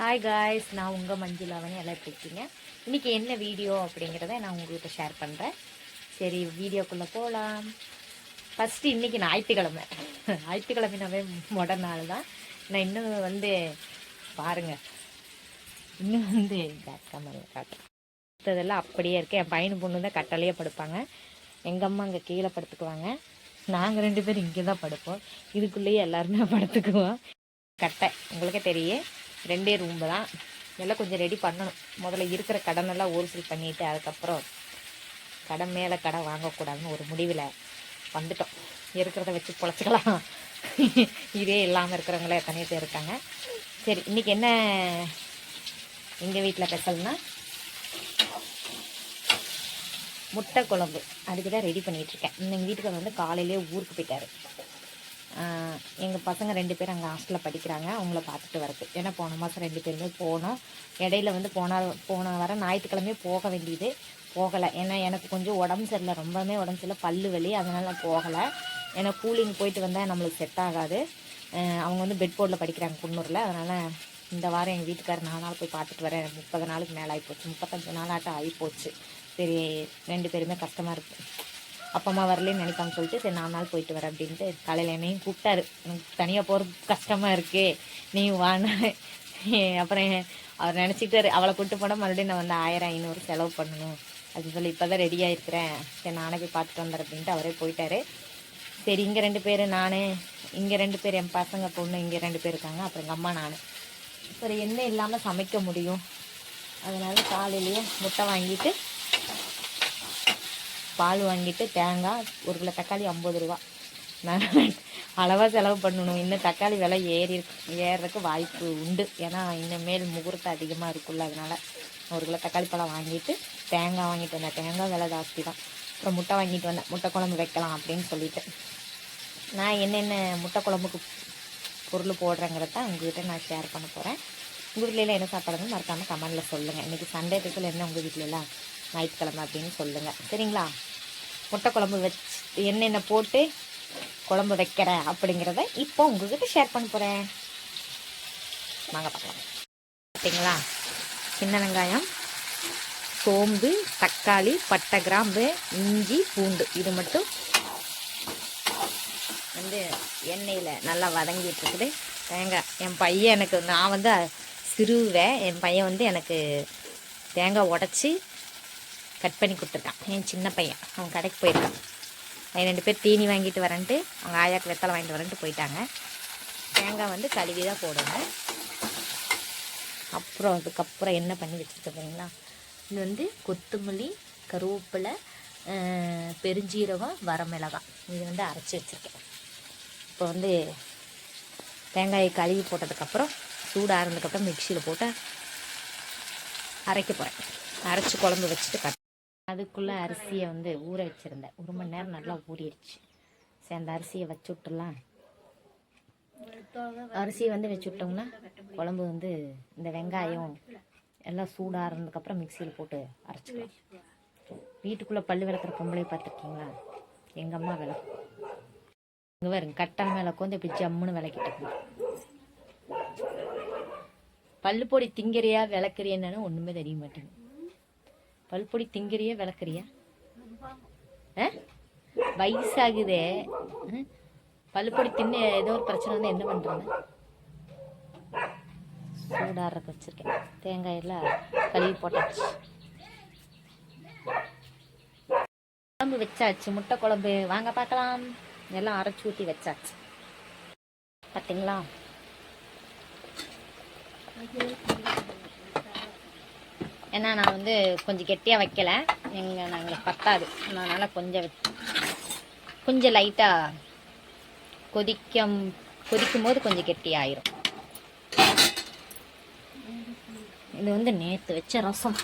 Hi guys நான் உங்கள் மஞ்சுளாவணி எல்லாம் எப்படி இருக்கீங்க? இன்றைக்கி என்ன வீடியோ அப்படிங்கிறத நான் உங்கள்கிட்ட ஷேர் பண்ணுறேன் சரி வீடியோக்குள்ளே போகலாம் ஃபஸ்ட்டு இன்றைக்கி ஞாயிற்றுக்கிழமை. ஞாயிற்றுக்கிழமைனாவே மொட நாள் தான். நான் இன்னும் வந்து பாருங்கள் இன்னும் வந்து பேக் காட்டுறேன். மற்றதெல்லாம் அப்படியே இருக்கேன் என் பையனு பொண்ணு தான் கட்டளையே படுப்பாங்க. எங்கள் அம்மா அங்கே கீழே படுத்துக்குவாங்க. நாங்கள் ரெண்டு பேரும் இங்கே தான் படுப்போம். இதுக்குள்ளேயே எல்லாருமே படுத்துக்குவோம். கட்டை. உங்களுக்கே தெரியும். ரெண்டே ரூம்பு தான். எல்லாம் கொஞ்சம் ரெடி பண்ணணும். முதல்ல இருக்கிற கடனெல்லாம் ஹோல்சேல் பண்ணிவிட்டு அதுக்கப்புறம் கடன் மேலே கடன் வாங்கக்கூடாதுன்னு ஒரு முடிவில் வந்துட்டோம். இருக்கிறத வச்சு பொழைச்சிக்கலாம். இதே இல்லாமல் இருக்கிறவங்களே எத்தனையோ பேர் இருக்காங்க. சரி இன்றைக்கி என்ன எங்கள் வீட்டில் ஸ்பெஷல்னா முட்டை குழம்பு. அதுக்கு தான் ரெடி பண்ணிகிட்ருக்கேன் எங்கள் வீட்டுக்கு வந்து காலையிலேயே ஊருக்கு போயிட்டார். எங்கள் பசங்க ரெண்டு பேரும் அங்கே ஹாஸ்டலில் படிக்கிறாங்க. அவங்கள பார்த்துட்டு வரது ஏன்னா போன மாதம் ரெண்டு பேருமே போனோம். இடையில வந்து போன போன வர ஞாயிற்றுக்கிழமையே போக வேண்டியது. போகலை. ஏன்னா எனக்கு கொஞ்சம் உடம்பு சரியில்லை. ரொம்பவுமே உடம்பு சரியில்லை. பல்லு வலி. அதனால் போகலை. ஏன்னா கூலிங் போயிட்டு வந்தால் நம்மளுக்கு செட் ஆகாது. அவங்க வந்து பெட் போர்டில் படிக்கிறாங்க குன்னூரில். அதனால் இந்த வாரம் எங்கள் வீட்டுக்காரர் நாலு நாள் போய் பார்த்துட்டு வரேன் முப்பது நாளுக்கு மேலே ஆகிப்போச்சு முப்பத்தஞ்சு நாள் ஆட்டம் ஆகிப்போச்சு சரி ரெண்டு பேருமே கஷ்டமாக இருக்குது அப்பா அம்மா வரலன்னு நினைப்பாங்க சொல்லிட்டு சரி நாலு நாள் போயிட்டு வரேன் அப்படின்ட்டு காலையில் என்னையும் கூப்பிட்டாரு. எனக்கு தனியாக போகிறது கஷ்டமாக இருக்கு. நீ வான்னு அப்புறம் அவர் நினச்சிக்கிட்டாரு. அவளை கூப்பிட்டு போனால் மறுபடியும் நான் வந்து ஆயிரம் ஐநூறு செலவு பண்ணணும் அப்படின்னு சொல்லி இப்போ தான் ரெடியாக இருக்கிறேன் சரி நானே போய் பார்த்துட்டு வந்துடுறேன் அப்படின்ட்டு அவரே போயிட்டாரு. சரி இங்கே ரெண்டு பேர் நான் இங்கே ரெண்டு பேர் என் பசங்க பொண்ணு இங்கே ரெண்டு பேர் இருக்காங்க. அப்புறம் எங்கள் அம்மா நான். அப்புறம் என்ன இல்லாமல் சமைக்க முடியும்? அதனால் காலையிலேயே முட்டை வாங்கிட்டு பால் வாங்கிட்டு தேங்காய் ஒரு கிலோ தக்காளி ஐம்பது ரூபா. நான் அளவாக செலவு பண்ணணும். இன்னும் தக்காளி விலை ஏறி ஏறுறதுக்கு வாய்ப்பு உண்டு. ஏன்னா இன்னும் முகூர்த்தம் அதிகமாக இருக்குல்ல அதனால் ஒரு கிலோ தக்காளி பழம் வாங்கிட்டு தேங்காய் வாங்கிட்டு வந்தேன். தேங்காய் விலை ஜாஸ்தி தான். அப்புறம் முட்டை வாங்கிட்டு வந்தேன். முட்டை குழம்பு வைக்கலாம் அப்படின்னு சொல்லிட்டு. நான் என்னென்ன முட்டை குழம்புக்கு பொருள் போடுறேங்கிறத உங்கள்கிட்ட நான் ஷேர் பண்ண போகிறேன் உங்கள் வீட்டிலலாம் என்ன சாப்பாடுன்னு மறக்காமல் கமெண்டில் சொல்லுங்கள் இன்றைக்கி சண்டே ஸ்பெஷல் என்ன உங்கள் வீட்டிலலாம் ஞாயிற்றுக்கிழமை அப்படின்னு சொல்லுங்கள் சரிங்களா? முட்டை குழம்பு வச்சு என்னென்ன போட்டு குழம்பு வைக்கிறேன் அப்படிங்கிறத இப்போ உங்ககிட்ட ஷேர் பண்ண போகிறேன் வாங்க பார்க்கலாம். பார்த்தீங்களா சின்ன வெங்காயம் சோம்பு தக்காளி பட்டை கிராம்பு இஞ்சி பூண்டு. இது மட்டும் வந்து எண்ணெயில் நல்லா வதங்கிட்டு இருக்குது. தேங்காய் என் பையன் எனக்கு நான் வந்து சிறுவேன் என் பையன் வந்து எனக்கு தேங்காய் உடச்சி கட் பண்ணி கொடுத்துருக்கான். என் சின்ன பையன். அவன் கடைக்கு போயிருக்கான். அவன் ரெண்டு பேர் தீனி வாங்கிட்டு வரேன்ட்டு அவங்க ஆயாக்கு வெத்தலை வாங்கிட்டு வரேன்ட்டு போயிட்டாங்க. தேங்காய் வந்து கழுவி தான் போடுவேன் அப்புறம் அதுக்கப்புறம் என்ன பண்ணி வச்சுருக்கீங்களா இது வந்து கொத்தமல்லி கருவேப்பிலை பெருஞ்சீரகம் வரமிளகாய். இது வந்து அரைச்சி வச்சுருக்கேன். இப்போ வந்து தேங்காயை கழுவி போட்டதுக்கப்புறம் சூடாக இருந்ததுக்கப்புறம் மிக்சியில் போட்டு அரைக்க போகிறேன் அரைச்சி குழம்பு வச்சுட்டு கட் அதுக்குள்ளே அரிசியை வந்து ஊற வச்சுருந்தேன் ஒரு மணி நேரம் நல்லா ஊறிடுச்சு. சரி அந்த அரிசியை வச்சு விட்டுலாம் அரிசியை வந்து வச்சு விட்டோம்னா குழம்பு வந்து இந்த வெங்காயம் எல்லாம் சூடாக இருந்ததுக்கப்புறம் மிக்சியில் போட்டு அரைச்சிக்கலாம். வீட்டுக்குள்ளே பல்லு விளக்குற பொம்பளை பார்த்துருக்கீங்களா? எங்கள் அம்மா விளக்கும் இங்கே வருங்க கட்டான மேலே உட்காந்து இப்படி ஜம்முன்னு விளக்கிட்டு பல்லு பொடி திங்கிறியா விளக்குறியான்னு ஒன்றுமே தெரிய மாட்டேங்குது. பல்பொடி திங்கிறியா விளக்குறியா? வயசாகுதே. பல்பொடி தின்னு ஏதோ ஒரு பிரச்சனை வந்து என்ன பண்ணுறாங்க சூடாடுறக்கு வச்சுருக்கேன். தேங்காயெல்லாம் கழுவி போட்டாச்சு. குழம்பு வச்சாச்சு. முட்டை குழம்பு. வாங்க பார்க்கலாம். எல்லாம் அரைச்சி ஊற்றி வச்சாச்சு. பார்த்தீங்களா ஏன்னா நான் வந்து கொஞ்சம் கெட்டியாக வைக்கல. எங்கள் நாங்கள் பத்தாது. அதனால் கொஞ்சம் கொஞ்சம் லைட்டாக கொதிக்கும் கொதிக்கும் போது கொஞ்சம் கெட்டியாயிரும் இது வந்து நேற்று வச்ச ரசம்.